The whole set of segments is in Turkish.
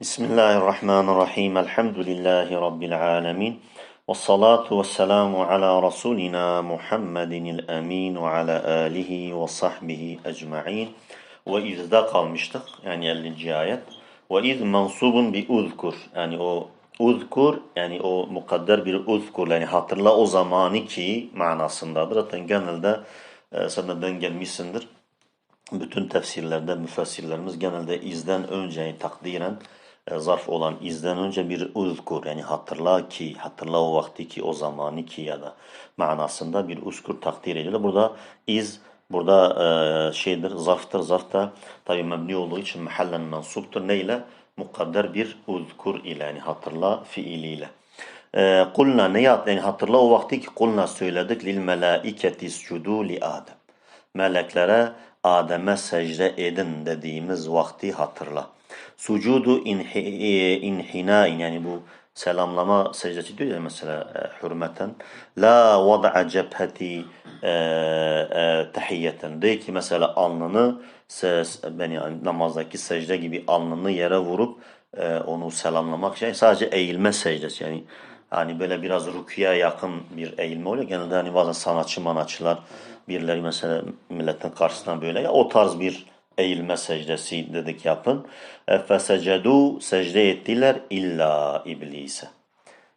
Bismillahirrahmanirrahim. Elhamdülillahi Rabbil alemin. Ve salatu ve selamu ala Resulina Muhammedin emin ve ala alihi ve sahbihi ecma'in. Ve izde kalmıştık. Yani 50. ayet. Ve iz mansubun bi uzkur. Yani o uzkur yani o mukadder bir uzkur. Yani hatırla o zamanı ki manasındadır. Zaten genelde e, seneden gelmişsindir. Bütün tefsirlerde müfessirlerimiz genelde izden önce yani takdiren zarf olan izden önce bir uzkur yani hatırla ki, hatırla o vakti ki, o zamanı ki ya da manasında bir uzkur takdir edilir. Burada iz burada e, şeydir, zarftır. Zarf da tabi mebni olduğu için mahallen mensuptur. Neyle? Mukadder bir uzkur ile yani hatırla fiiliyle. E, kulna ne yap? Yani hatırla o vakti ki kulna söyledik lil melaiketi iscudu li Adem. Meleklere Adem'e secde edin dediğimiz vakti hatırla. Sucudu inhinain yani bu selamlama secdesi diyor ya mesela e, hürmeten. La vada'a cepheti e, e, tahiyyeten. De ki mesela alnını ses, yani namazdaki secde gibi alnını yere vurup e, onu selamlamak şey sadece eğilme secdesi yani hani böyle biraz rukiye yakın bir eğilme oluyor. Genelde hani bazen sanatçı manatçılar birileri mesela milletin karşısına böyle ya o tarz bir eğilme secdesi dedik yapın. E, Fesecedu secde ettiler illa iblise.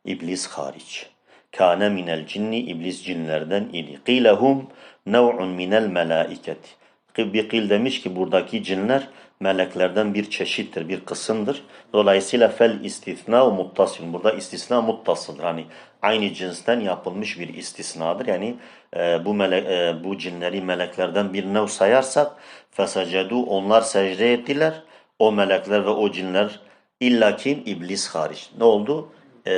İblis hariç. Kâne minel cinni iblis cinlerden idi. Qîlehum nev'un minel melâiketi. Bir kıl demiş ki buradaki cinler meleklerden bir çeşittir, bir kısımdır. Dolayısıyla fel istisna muttasıl. Burada istisna muttasıldır. Hani aynı cinsten yapılmış bir istisnadır. Yani e, bu melek, e, bu cinleri meleklerden bir nev sayarsak fesecedu onlar secde ettiler. O melekler ve o cinler illa kim? İblis hariç. Ne oldu? E,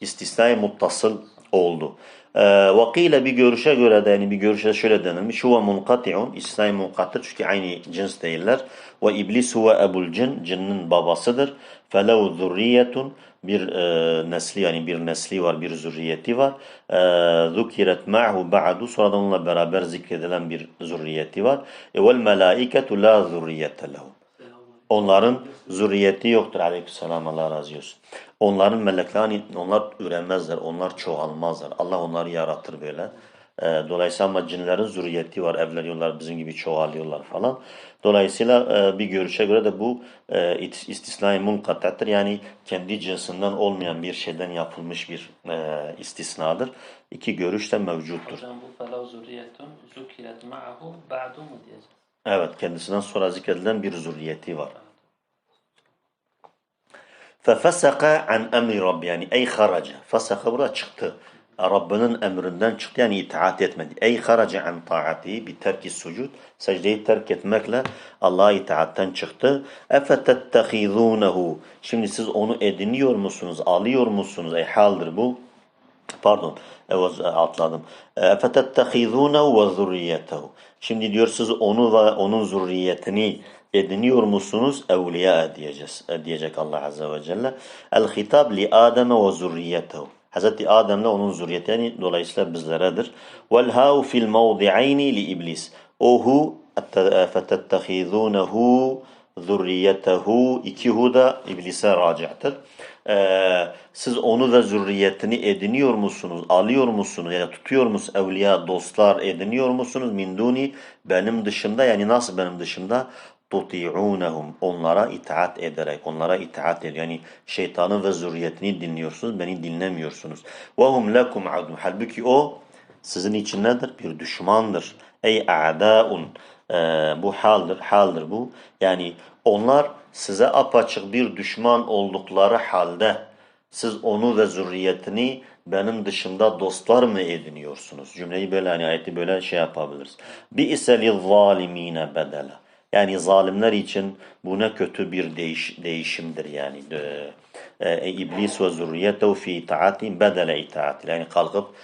istisnai muttasıl oldu. Ee, Vakile bir görüşe göre de yani bir görüşe şöyle denilmiş. Huve munkati'un. İslam munkatı çünkü aynı cins değiller. Ve iblis huve ebul cin. Cinnin babasıdır. Felev zurriyetun. Bir e, nesli yani bir nesli var, bir zürriyeti var. E, Zukiret ma'hu ba'du. Sonradan onunla beraber zikredilen bir zürriyeti var. E, vel melaiketu la zürriyete lehum. Onların zürriyeti yoktur. Aleykümselam Allah razı olsun. Onların melekleri onlar üremezler, onlar çoğalmazlar. Allah onları yaratır böyle. E, dolayısıyla ama cinlerin zürriyeti var, evleniyorlar, bizim gibi çoğalıyorlar falan. Dolayısıyla e, bir görüşe göre de bu e, istisnai munkatettir. Yani kendi cinsinden olmayan bir şeyden yapılmış bir e, istisnadır. İki görüş de mevcuttur. Hocam bu felav zürriyetun zukiret ma'ahu ba'du mu diyeceğiz? Evet, kendisinden sonra zikredilen bir zürriyeti var. فَفَسَقَ عَنْ اَمْرِ رَبِّ yani ey haraca. Fasaka burada çıktı. Rabbinin emrinden çıktı yani itaat etmedi. Ey haraca an taati bi terki sucud. Secdeyi terk etmekle Allah'a itaatten çıktı. اَفَتَتَّخِذُونَهُ Şimdi siz onu ediniyor musunuz, alıyor musunuz? Ey haldir bu. Pardon, evet, atladım. اَفَتَتَّخِذُونَهُ وَذُرِّيَّتَهُ Şimdi diyor siz onu ve onun zürriyetini ediniyor musunuz? Evliya diyeceğiz, diyecek Allah Azze ve Celle. El-hitab li Adem ve zürriyetehu. Hazreti Adem'le onun zürriyeti yani dolayısıyla bizleredir. Vel ha'u fil mevdi'ayni li iblis. Ohu fetettehizunehu zürriyetehu iki hu da iblise raci'tir. Ee, siz onu ve zürriyetini ediniyor musunuz? Alıyor musunuz? Yani tutuyor musunuz? Evliya, dostlar ediniyor musunuz? Min benim dışında yani nasıl benim dışında? tuti'unhum onlara itaat ederek onlara itaat ediyor. Yani şeytanın ve zürriyetini dinliyorsunuz, beni dinlemiyorsunuz. Ve hum lekum adun. Halbuki o sizin için nedir? Bir düşmandır. Ey a'daun. Ee, bu haldir, haldir bu. Yani onlar size apaçık bir düşman oldukları halde siz onu ve zürriyetini benim dışında dostlar mı ediniyorsunuz? Cümleyi böyle hani ayeti böyle şey yapabiliriz. Bi iseli zalimine bedela. Yani zalimler için bu ne kötü bir değiş, değişimdir yani. E, e, İblis ve zürriyetehu fi itaatin bedele itaat. Yani kalkıp e,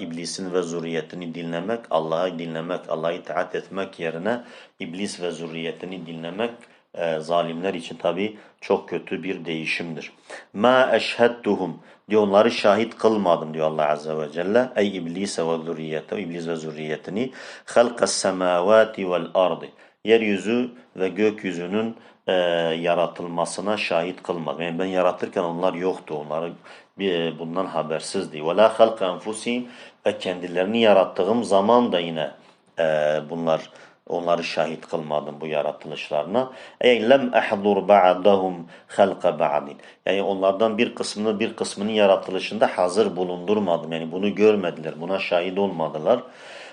iblisin ve zürriyetini dinlemek, Allah'ı dinlemek, Allah'a itaat etmek yerine iblis ve zürriyetini dinlemek e, zalimler için tabi çok kötü bir değişimdir. Ma eşhedduhum diyor onları şahit kılmadım diyor Allah Azze ve Celle. Ey iblise ve zürriyete, iblis ve zürriyetini halkas semavati vel ardı yeryüzü ve gökyüzünün e, yaratılmasına şahit kılmadım. Yani ben yaratırken onlar yoktu. Onları e, bundan habersizdi. Ve la halka enfusihim ve kendilerini yarattığım zaman da yine e, bunlar onları şahit kılmadım bu yaratılışlarına. Ey lem ehdur ba'dahum halqa ba'din. Yani onlardan bir kısmını bir kısmının yaratılışında hazır bulundurmadım. Yani bunu görmediler, buna şahit olmadılar.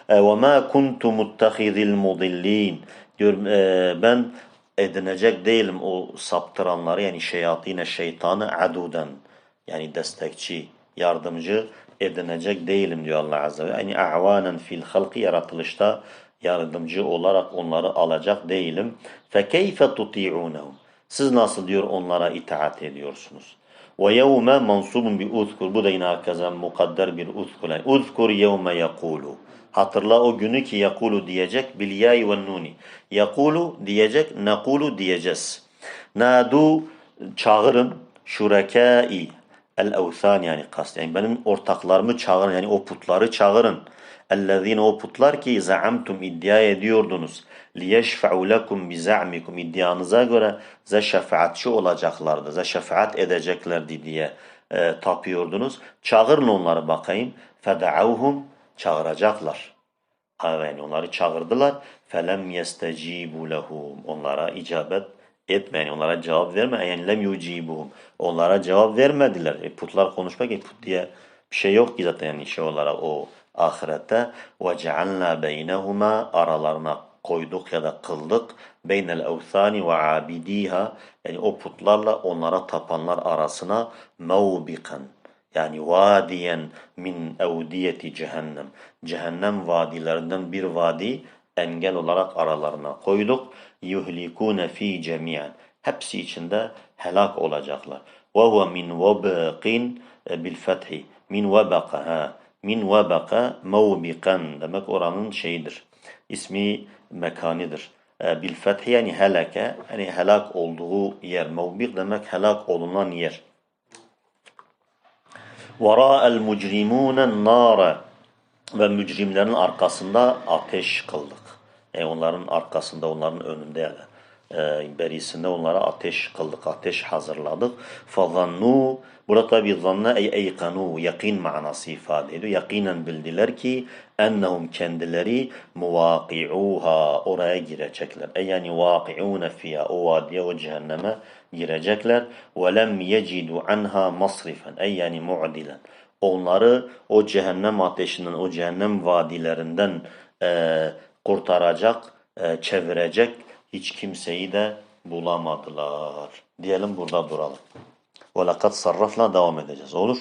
Ve ma kuntu muttahizil mudillin. Ben edinecek değilim o saptıranları yani şeyatine şeytanı aduden yani destekçi, yardımcı edinecek değilim diyor Allah Azze ve Celle. Yani a'vanen fil halki yaratılışta yardımcı olarak onları alacak değilim. فَكَيْفَ تُطِيعُونَهُمْ Siz nasıl diyor onlara itaat ediyorsunuz? وَيَوْمَ مَنْصُوبٌ بِاُذْكُرْ Bu da yine arkadan mukadder bir uzkur. Yani uzkur yevme yakulu. Hatırla o günü ki yakulu diyecek bil yai ve nuni. Yakulu diyecek, nakulu diyeceğiz. Nadu çağırın şurekai el evthan yani kast. Yani benim ortaklarımı çağırın yani o putları çağırın. Ellezine o putlar ki zaamtum iddia ediyordunuz. Liyeşfe'u lekum bi za'mikum iddianıza göre ze şefaatçi olacaklardı. Ze şefaat edeceklerdi diye e, tapıyordunuz. Çağırın onları bakayım. Feda'avhum çağıracaklar. Yani onları çağırdılar. Felem yestecibu lehum. Onlara icabet etmeyin. Onlara cevap verme. Yani lem yucibuhum. Onlara cevap vermediler. E, putlar konuşmak put diye bir şey yok ki zaten yani şey olarak o ahirette. Ve cealna beynehuma aralarına koyduk ya da kıldık. Beynel evthani ve abidiha. Yani o putlarla onlara tapanlar arasına mevbikan. Yani vadiyen min evdiyeti cehennem. Cehennem vadilerinden bir vadi engel olarak aralarına koyduk Yuhlikune fi cemiyen. Hepsi içinde helak olacaklar. Ve huve min vebqin e, bil fethi. Min vebaka ha. Min vebaka mevbikan demek oranın şeyidir. İsmi mekanidir. E, Bil fethi yani helake. Yani helak olduğu yer. Mevbik demek helak olunan yer. وَرَاءَ الْمُجْرِمُونَ النَّارَ Ve mücrimlerin arkasında ateş kıldık. Yani onların arkasında, onların önünde yani. E, berisinde onlara ateş kıldık, ateş hazırladık. فَظَنُّوا Burada tabi zanna ey eykanu, yakin manası ifade ediyor. Yakinen bildiler ki ennehum kendileri muvaki'uha oraya girecekler. E yani vaki'une fiyha o vadiye o cehenneme girecekler. Ve lem yecidu anha masrifen. E yani mu'dilen. Onları o cehennem ateşinden, o cehennem vadilerinden e, kurtaracak, e, çevirecek hiç kimseyi de bulamadılar. Diyelim burada duralım. Ve lekad sarrafla devam edeceğiz. Olur?